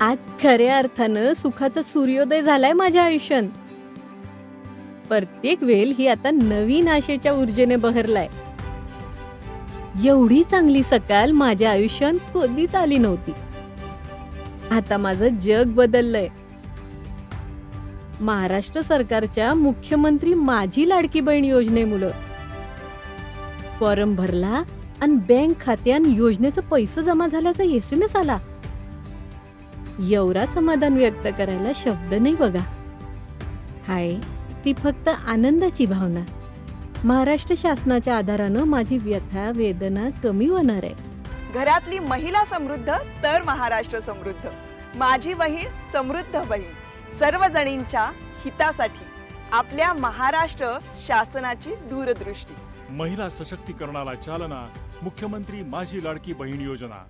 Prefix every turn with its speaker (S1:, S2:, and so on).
S1: आज खऱ्या अर्थानं सुखाचा सूर्योदय झालाय माझ्या आयुष्यात. प्रत्येक वेळ ही आता नवीन आशेच्या ऊर्जेने बहरलाय. एवढी चांगली सकाळ माझ्या आयुष्यात कधीच आली नव्हती. आता माझं जग बदललंय. महाराष्ट्र सरकारच्या मुख्यमंत्री माझी लाडकी बहीण योजनेमुळं. फॉर्म भरला आणि बँक खात्यान योजनेचं पैसे जमा झाल्याचा एस एम एस आला. एवढा समाधान व्यक्त करायला शब्द नाही बघा. हाय ती फक्त आनंदाची भावना. महाराष्ट्र शासनाच्या आधारानं माझी व्यथा वेदना कमी होणार आहे.
S2: घरातली महिला समृद्ध तर महाराष्ट्र समृद्ध. माझी बहीण समृद्ध बहीण. सर्व जणींच्या हितासाठी आपल्या महाराष्ट्र शासनाची दूरदृष्टी.
S3: महिला सशक्तीकरणाला चालना मुख्यमंत्री माझी लाडकी बहीण योजना.